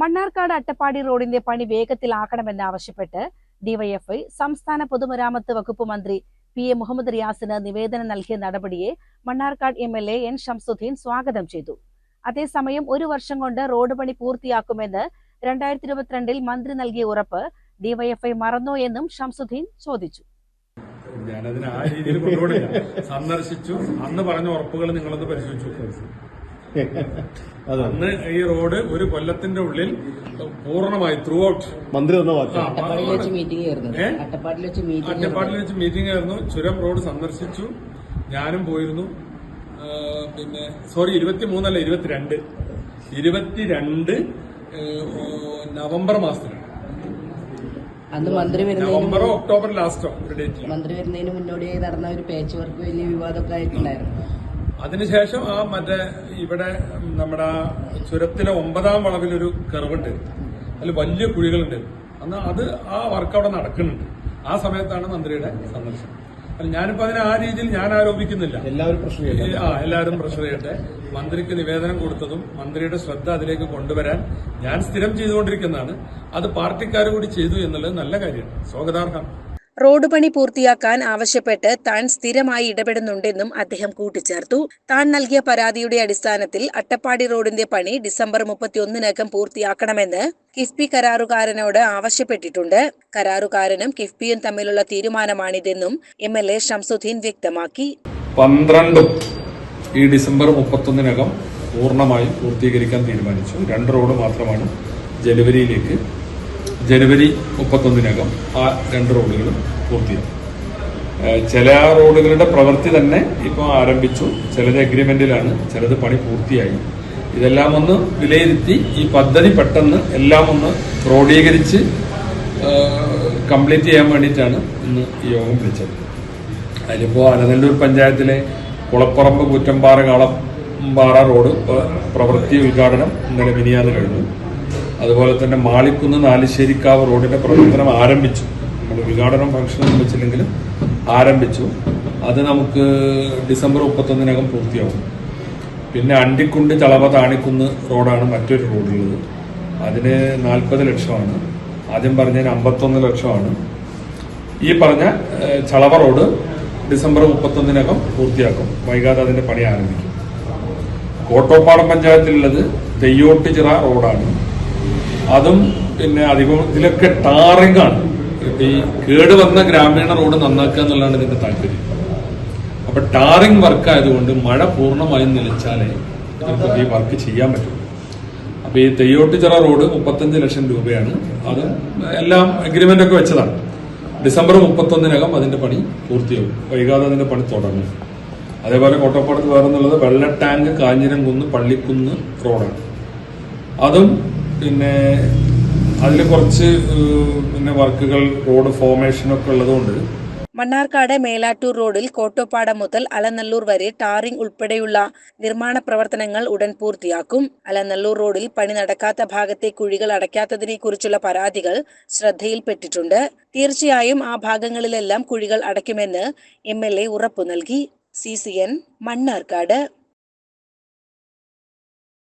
മണ്ണാർക്കാട് അട്ടപ്പാടി റോഡിന്റെ പണി വേഗത്തിലാക്കണമെന്നാവശ്യപ്പെട്ട് ഡിവൈഎഫ്ഐ സംസ്ഥാന പൊതുമരാമത്ത് വകുപ്പ് മന്ത്രി പി എ മുഹമ്മദ് റിയാസിന് നിവേദനം നൽകിയ നടപടിയെ Mannarkkad M L A N Shamsudheen സ്വാഗതം ചെയ്തു. അതേസമയം ഒരു വർഷം കൊണ്ട് റോഡ് പണി പൂർത്തിയാക്കുമെന്ന് രണ്ടായിരത്തി ഇരുപത്തിരണ്ടിൽ മന്ത്രി നൽകിയ ഉറപ്പ് ഡിവൈഎഫ്ഐ മറന്നോ എന്നും ഷംസുദ്ദീൻ ചോദിച്ചു. ഞാനതിന് ആ രീതിയിൽ സന്ദർശിച്ചു. അന്ന് പറഞ്ഞ ഉറപ്പുകൾ നിങ്ങളൊന്ന് പരിശോധിച്ചു അന്ന് ഈ റോഡ് ഒരു കൊല്ലത്തിന്റെ ഉള്ളിൽ പൂർണമായി ത്രൂ ഔട്ട് മന്ത്രി തന്ന വാക്ക്. അട്ടപ്പാടിയിൽ വെച്ച് മീറ്റിംഗ് ആയിരുന്നു. അട്ടപ്പാടിയിൽ വെച്ച് മീറ്റിംഗ് അറ്റപ്പാടിൽ വെച്ച് മീറ്റിംഗ് ആയിരുന്നു. ചുരം റോഡ് സന്ദർശിച്ചു. ഞാനും പോയിരുന്നു. പിന്നെ സോറി ഇരുപത്തിമൂന്നല്ല ഇരുപത്തിരണ്ട്. ഇരുപത്തിരണ്ട് ഏ, നവംബർ മാസത്തിലാണ്. അന്ന് മന്ത്രി വരുന്നതിന് നവംബറോ ഒക്ടോബർ ലാസ്റ്റോ ഒരു ഡേറ്റിൽ മന്ത്രി വരുന്നതിന് മുന്നോടിയായി നടന്ന ഒരു പേച്ച് വർക്ക് വലിയ വിവാദമൊക്കെ ആയിട്ടുണ്ടായിരുന്നു. അതിനുശേഷം ആ മറ്റേ ഇവിടെ നമ്മുടെ ചുരത്തിലെ ഒമ്പതാം വളവിലൊരു കെർവുണ്ട്. അതിൽ വലിയ കുഴികളുണ്ട്. അന്ന് അത് ആ വർക്ക് അവിടെ നടക്കുന്നുണ്ട്. ആ സമയത്താണ് മന്ത്രിയുടെ സന്ദർശനം. അല്ല ഞാനിപ്പോ അതിനെ ആ രീതിയിൽ ഞാൻ ആരോപിക്കുന്നില്ല. എല്ലാവരും പ്രഷർ ചെയ്യട്ടെ. ആ എല്ലാവരും പ്രഷർ ചെയ്യട്ടെ. മന്ത്രിക്ക് നിവേദനം കൊടുത്തതും മന്ത്രിയുടെ ശ്രദ്ധ അതിലേക്ക് കൊണ്ടുവരാൻ ഞാൻ സ്ഥിരം ചെയ്തുകൊണ്ടിരിക്കുന്നതാണ്. അത് പാർട്ടിക്കാർ കൂടി ചെയ്തു എന്നുള്ളത് നല്ല കാര്യമാണ്. സ്വാഗതാർഹം. റോഡ് പണി പൂർത്തിയാക്കാൻ ആവശ്യപ്പെട്ട് താൻ സ്ഥിരമായി ഇടപെടുന്നുണ്ടെന്നും അദ്ദേഹം കൂട്ടിച്ചേർത്തു. താൻ നൽകിയ പരാതിയുടെ അടിസ്ഥാനത്തിൽ അട്ടപ്പാടി റോഡിന്റെ പണി ഡിസംബർ മുപ്പത്തിയൊന്നിനകം പൂർത്തിയാക്കണമെന്ന് കിഫ്ബി കരാറുകാരനോട് ആവശ്യപ്പെട്ടിട്ടുണ്ട്. കരാറുകാരനും കിഫ്ബിയും തമ്മിലുള്ള തീരുമാനമാണിതെന്നും എം എൽ എ ഷംസുദ്ദീൻ വ്യക്തമാക്കി. പന്ത്രണ്ടും ഈ ഡിസംബർ മുപ്പത്തൊന്നിനകം പൂർണമായും പൂർത്തീകരിക്കാൻ തീരുമാനിച്ചു. രണ്ട് റോഡ് മാത്രമാണ് ജനുവരിയിലേക്ക് ജനുവരി മുപ്പത്തൊന്നിനകം ആ രണ്ട് റോഡുകളും പൂർത്തിയാക്കും ചില റോഡുകളുടെ പ്രവൃത്തി തന്നെ ഇപ്പോൾ ആരംഭിച്ചു. ചിലത് എഗ്രിമെന്റിലാണ് ചിലത് പണി പൂർത്തിയായി. ഇതെല്ലാം ഒന്ന് വിലയിരുത്തി ഈ പദ്ധതി പെട്ടെന്ന് എല്ലാം ഒന്ന് ക്രോഡീകരിച്ച് കംപ്ലീറ്റ് ചെയ്യാൻ വേണ്ടിയിട്ടാണ് ഇന്ന് ഈ യോഗം വിളിച്ചത്. അതിലിപ്പോൾ അലനല്ലൂർ പഞ്ചായത്തിലെ കുളപ്പറമ്പ് കുറ്റമ്പാറ കാളമ്പാറ റോഡ് പ്രവൃത്തി ഉദ്ഘാടനം ഇന്നലെ മിനിയാന്ന് കഴിഞ്ഞു. അതുപോലെ തന്നെ മാളിക്കുന്ന് നാലിശ്ശേരിക്കാവ് റോഡിന്റെ പ്രവർത്തനം ആരംഭിച്ചു. നമ്മൾ ഉദ്ഘാടനം ഫംഗ്ഷൻ വെച്ചില്ലെങ്കിലും ആരംഭിച്ചു. അത് നമുക്ക് ഡിസംബർ മുപ്പത്തൊന്നിനകം പൂർത്തിയാവും. പിന്നെ അണ്ടിക്കുണ്ട് ചളവ താണിക്കുന്ന് റോഡാണ് മറ്റൊരു റോഡുള്ളത്. അതിന് നാൽപ്പത് ലക്ഷമാണ്. ആദ്യം പറഞ്ഞതിന് അമ്പത്തൊന്ന് ലക്ഷമാണ്. ഈ പറഞ്ഞ ചളവ റോഡ് ഡിസംബർ മുപ്പത്തൊന്നിനകം പൂർത്തിയാക്കും. വൈകാതെ അതിന്റെ പണി ആരംഭിക്കും. കോട്ടോപ്പാടം പഞ്ചായത്തിലുള്ളത് തെയ്യോട്ടുചിറ റോഡാണ്. അതും പിന്നെ അധികം ഇതിലൊക്കെ ടാറിംഗ് ആണ്. ഈ കേട് വന്ന ഗ്രാമീണ റോഡ് നന്നാക്കുക എന്നുള്ളതാണ് ഇതിന്റെ താല്പര്യം. അപ്പൊ ടാറിംഗ് വർക്ക് ആയതുകൊണ്ട് മഴ പൂർണമായും നിലച്ചാലേ ഇതിനൊക്കെ ഈ വർക്ക് ചെയ്യാൻ പറ്റും. അപ്പൊ ഈ തെയ്യോട്ടുചിറ റോഡ് മുപ്പത്തഞ്ച് ലക്ഷം രൂപയാണ്. അത് എല്ലാം അഗ്രിമെന്റ് ഒക്കെ വെച്ചതാണ്. ഡിസംബർ മുപ്പത്തൊന്നിനകം അതിന്റെ പണി പൂർത്തിയാവും. വൈകാതെ അതിന്റെ പണി തുടങ്ങും. അതേപോലെ കോട്ടപ്പാടത്ത് വേറെ എന്നുള്ളത് വെള്ള ടാങ്ക് കാഞ്ഞിരം കുന്ന് പള്ളിക്കുന്ന് റോഡാണ്. അതും പിന്നെ അതിൽ കുറച്ച് പിന്നെ വർക്കുകൾ റോഡ് ഫോർമേഷനൊക്കെ ഉള്ളതുകൊണ്ട്. മണ്ണാർക്കാട് മേലാറ്റൂർ റോഡിൽ കോട്ടോപ്പാടം മുതൽ അലനല്ലൂർ വരെ ടാറിംഗ് ഉൾപ്പെടെയുള്ള നിർമ്മാണ പ്രവർത്തനങ്ങൾ ഉടൻ പൂർത്തിയാക്കും. അലനല്ലൂർ റോഡിൽ പണി നടക്കാത്ത ഭാഗത്തെ കുഴികൾ അടയ്ക്കാത്തതിനെ കുറിച്ചുള്ള പരാതികൾ ശ്രദ്ധയിൽപ്പെട്ടിട്ടുണ്ട്. തീർച്ചയായും ആ ഭാഗങ്ങളിലെല്ലാം കുഴികൾ അടയ്ക്കുമെന്ന് എം എൽ എ ഉറപ്പു നൽകി. C C N Mannarkkad.